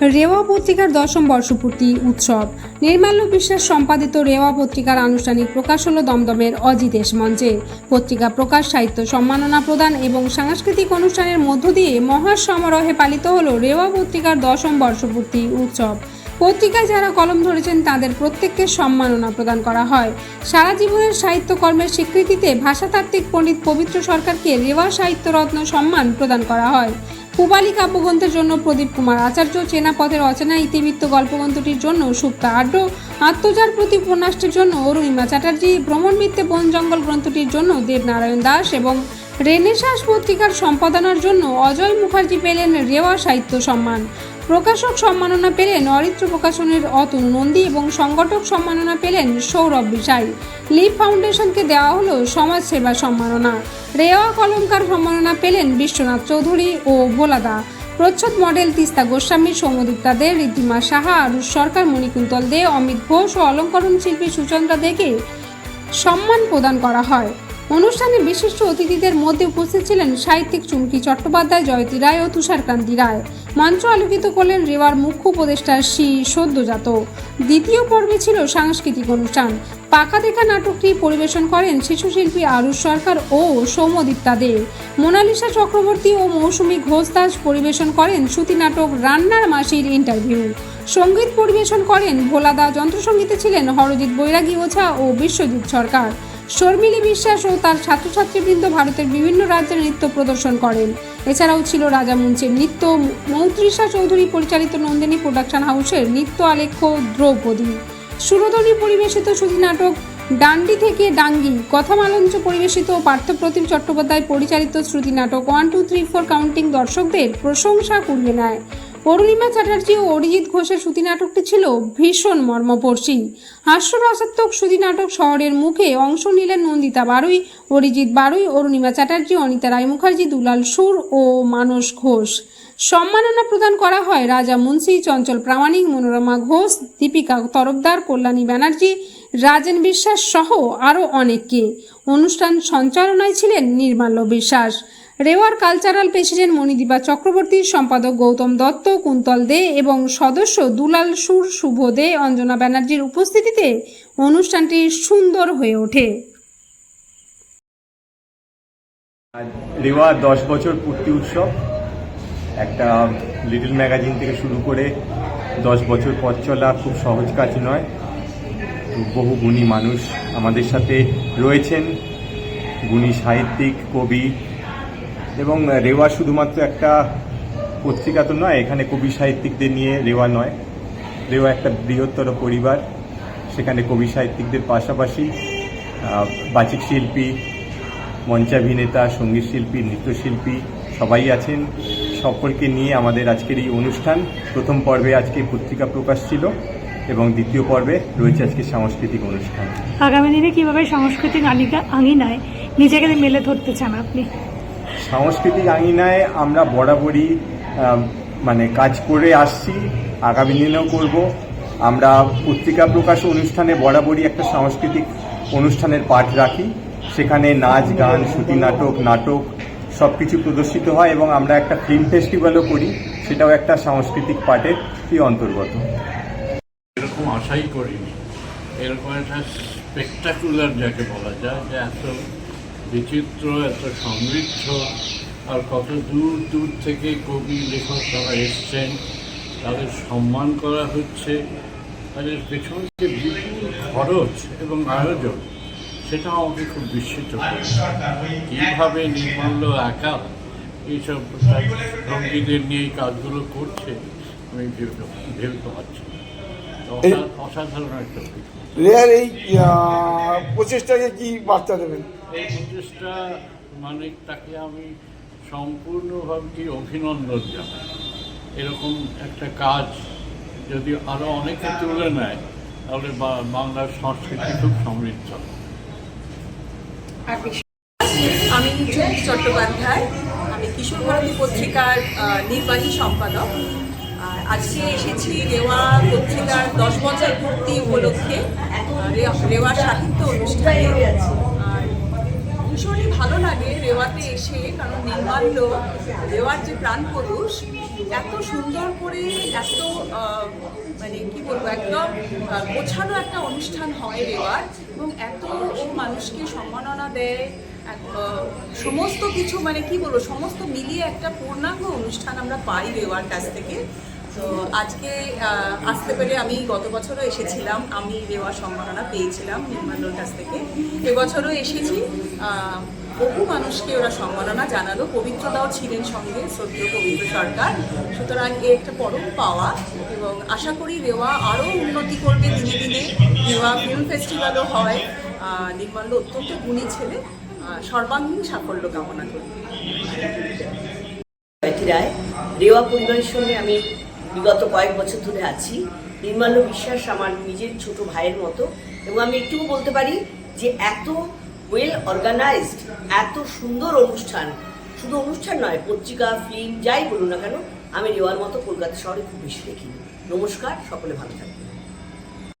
রেওয়া পত্রিকার দশম বর্ষপূর্তি উৎসব। নির্মাল্য বিশ্বাস সম্পাদিত রেওয়া পত্রিকার আনুষ্ঠানিক প্রকাশ হল দমদমের অজিতেশ মঞ্চে। পত্রিকা প্রকাশ, সাহিত্য সম্মাননা প্রদান এবং সাংস্কৃতিক অনুষ্ঠানের মধ্য দিয়ে মহা সমারোহে পালিত হল রেওয়া পত্রিকার দশম বর্ষপূর্তি উৎসব। পত্রিকায় যারা কলম ধরেছেন, তাদের প্রত্যেককে সম্মাননা প্রদান করা হয়। সারা জীবনের সাহিত্যকর্মের স্বীকৃতিতে ভাষাতাত্ত্বিক পণ্ডিত পবিত্র সরকারকে রেওয়া সাহিত্যরত্ন সম্মান প্রদান করা হয়। পূবালী কাব্যগ্রন্থের জন্য প্রদীপ কুমার আচার্য চেনা পথের অচেনা ইতিবৃত্ত গল্পগ্রন্থটির জন্য সুপ্তা আড্ড আত্মজার প্রতি উপন্যাসটির জন্য অরুণিমা চ্যাটার্জি, ভ্রমণ মিত্রে বন জঙ্গল গ্রন্থটির জন্য দেবনারায়ণ দাস এবং রেনেশাস পত্রিকার সম্পাদনার জন্য অজয় মুখার্জি পেলেন রেওয়া সাহিত্য সম্মান। প্রকাশক সম্মাননা পেলেন অরিত্র প্রকাশনের অতুল নন্দী এবং সংগঠক সম্মাননা পেলেন সৌরভ বিশাই লিভ ফাউন্ডেশনকে দেওয়া হলো সমাজসেবা সম্মাননা। রেওয়া কলমকার সম্মাননা পেলেন বিশ্বনাথ চৌধুরী ও ভোলাদা প্রচ্ছদ মডেল তিস্তা গোস্বামী সৌমদীপ্তা দে ঋদ্ধিমা সাহা, আরুষ সরকার, মণিকুন্তল দে, অমিত ঘোষ ও অলঙ্করণ শিল্পী সুচন্দ্রা দেকে সম্মান প্রদান করা হয়। অনুষ্ঠানে বিশিষ্ট অতিথিদের মধ্যে উপস্থিত ছিলেন সাহিত্যিক চুমকি চট্টোপাধ্যায় জয়তী রায় ও তুষারকান্তি রায়। মঞ্চ আলোকিত করলেন রেওয়ার মুখ্য উপদেষ্টা শ্রী সদ্যজাত। দ্বিতীয় পর্বে ছিল সাংস্কৃতিক অনুষ্ঠান। পাকা দেখা নাটকটি পরিবেশন করেন শিশুশিল্পী আরুষ সরকার ও সৌম্যদীপ্তা দে। মোনালিসা চক্রবর্তী ও মৌসুমী ঘোষ দাস পরিবেশন করেন শ্রুতি নাটক রান্নার মাসির ইন্টারভিউ। সংগীত পরিবেশন করেন ভোলাদা যন্ত্রসঙ্গীতে ছিলেন হরজিৎ বৈরাগী ওঝা ও বিশ্বজিৎ সরকার। শর্মিলী বিশ্বাস ও তার ছাত্রছাত্রীবৃন্দ ভারতের বিভিন্ন রাজ্যের নৃত্য প্রদর্শন করেন। এছাড়াও ছিল রাজা মঞ্চের নৃত্য মৌত্রিষা চৌধুরী পরিচালিত নন্দিনী প্রোডাকশন হাউসের নৃত্য আলেখ্য দ্রৌপদী। সুরধনী পরিবেশিত সুধী নাটক ডান্ডি থেকে ডাঙ্গি, কথামালঞ্চ পরিবেশিত পার্থপ্রতিম চট্টোপাধ্যায় পরিচালিত শ্রুতি নাটক one, two, three, four counting দর্শকদের প্রশংসা কুড়িয়ে নেয়। অরুণিমা চ্যাটার্জি ও অরিজিৎ ঘোষের শ্রুতি নাটকটি ছিল ভীষণ মর্মপর্শী হাস্যরসাত্মক শ্রুতি নাটক শহরের মুখে অংশ নিলেন নন্দিতা বারুই, অরিজিৎ বারুই, অরুণিমা চ্যাটার্জি, অনিতা রায় মুখার্জি, দুলাল সুর ও মানস ঘোষ। সম্মাননা প্রদান করা হয় রাজা মুন্সি, চঞ্চল প্রামাণিক, মনোরমা ঘোষ, দীপিকা তরফদার, কল্যাণী ব্যানার্জি, রাজেন বিশ্বাস সহ আরও অনেককে। অনুষ্ঠান সঞ্চালনায় ছিলেন নির্মাল্য বিশ্বাস। রেওয়ার কালচারাল প্রেসিডেন্ট মণিদীপা চক্রবর্তী সম্পাদক গৌতম দত্ত, কুন্তল দে এবং সদস্য দুলাল সুর শুভ দে, অঞ্জনা ব্যানার্জির উপস্থিতিতে অনুষ্ঠানটি সুন্দর হয়ে ওঠে। রেওয়া দশ বছর পূর্তি উৎসব। একটা লিটল ম্যাগাজিন থেকে শুরু করে দশ বছর পথ চলা খুব সহজ কাজ নয়। বহু গুণী মানুষ আমাদের সাথে রয়েছেন। গুণী সাহিত্যিক, কবি এবং রেওয়া শুধুমাত্র একটা পত্রিকা তো নয়, এখানে কবি সাহিত্যিকদের নিয়ে রেওয়া নয়। রেওয়া একটা বৃহত্তর পরিবার, সেখানে কবি সাহিত্যিকদের পাশাপাশি বাচিক শিল্পী, মঞ্চাভিনেতা, সংগীত শিল্পী, নৃত্যশিল্পী সবাই আছেন। সকলকে নিয়ে আমাদের আজকের এই অনুষ্ঠান, প্রথম পর্বে আজকে পত্রিকা প্রকাশ ছিল এবং দ্বিতীয় পর্বে রয়েছে আজকে সাংস্কৃতিক অনুষ্ঠান। আগামী দিনে কীভাবে সাংস্কৃতিক আঙিনায় নিজেকে মেলে ধরতে চান আপনি? সাংস্কৃতিক আঙিনায় আমরা বরাবরই মানে কাজ করে আসছি, আগামী দিনেও করব। আমরা পত্রিকা প্রকাশ অনুষ্ঠানে বরাবরই একটা সাংস্কৃতিক অনুষ্ঠানের পাঠ রাখি। সেখানে নাচ, গান শ্রুতি নাটক নাটক সব কিছু প্রদর্শিত হয় এবং আমরা একটা ফিল্ম ফেস্টিভ্যালও করি। সেটাও একটা সাংস্কৃতিক কি অন্তর্গত। এরকম আশাই করিনি। এরকম একটা স্পেকটাকুলার যাকে বলা যায় যে এত বিচিত্র, এত সমৃদ্ধ, আর কত দূর দূর থেকে কবি, লেখক তারা এসছেন। তাদের সম্মান করা হচ্ছে। তাদের পেছনে যে বিপুল খরচ এবং আয়োজন, সেটা আমাকে খুব বিস্মিত কীভাবে নির্মাল্য একা এইসব সঙ্গীদের নিয়ে এই কাজগুলো করছে, আমি ভেবে ভেবে। অসা- অসাধারণ একটা রেয়ার এই প্রচেষ্টাকে কি বার্তা দেবেন? এই প্রচেষ্টা মানে তাকে আমি সম্পূর্ণভাবে অভিনন্দন জানাই। এরকম একটা কাজ যদি আরও অনেকে তুলে নেয় তাহলে বা- বাংলার সংস্কৃতি খুব সমৃদ্ধ। আমি চট্টোপাধ্যায়। আমি কিশোর ভারতী পত্রিকার আহ, নির্বাহী সম্পাদক। আজকে এসেছি রেওয়া পত্রিকার দশ বছর পূর্তি উপলক্ষে। রেওয়া সাহিত্য অনুষ্ঠানে। ভীষণই ভালো লাগে রেওয়াতে এসে, কারণ নির্মাণ রেওয়ার যে প্রাণ পুরুষ, এত সুন্দর করে এত মানে কি বলব, একদম গোছানো একটা অনুষ্ঠান হয় রেওয়ার, এবং এত ও মানুষকে সম্মাননা দেয় সমস্ত কিছু মানে কি বলব, সমস্ত মিলিয়ে একটা পূর্ণাঙ্গ অনুষ্ঠান আমরা পাই রেওয়ার কাছ থেকে। তো আজকে আসতে পেরে আমি গত বছরও এসেছিলাম। আমি রেওয়া সম্মাননা পেয়েছিলাম নির্মাণের কাছ থেকে। এবছরও এসেছি। বহু মানুষকে ওরা সম্মাননা জানালো। পবিত্রতাও ছিলেন সঙ্গে, শ্রদ্ধেয় পবিত্র সরকার। সুতরাং এ একটা পরম পাওয়া এবং আশা করি রেওয়া আরও উন্নতি করবে দিনে দিনে। রেওয়া ফিল্ম ফেস্টিভ্যালও হয়। নির্মাল্য অত্যন্ত গুণী ছেলে। সর্বাঙ্গীন সাফল্য কামনা করি। রায় রেওয়া পরিবারের সঙ্গে আমি বিগত কয়েক বছর ধরে আছি। নির্মাল্য বিশ্বাস আমার নিজের ছোট ভাইয়ের মতো। এবং আমি একটুকু বলতে পারি যে এত ওয়েল অর্গানাইজড এত সুন্দর অনুষ্ঠান, শুধু অনুষ্ঠান নয়, পত্রিকা ফিল্ম যাই বলুন না কেন, আমি রেওয়ার মতো কলকাতা শহরে খুব বেশি দেখিনি। নমস্কার, সকলে ভালো থাকবেন।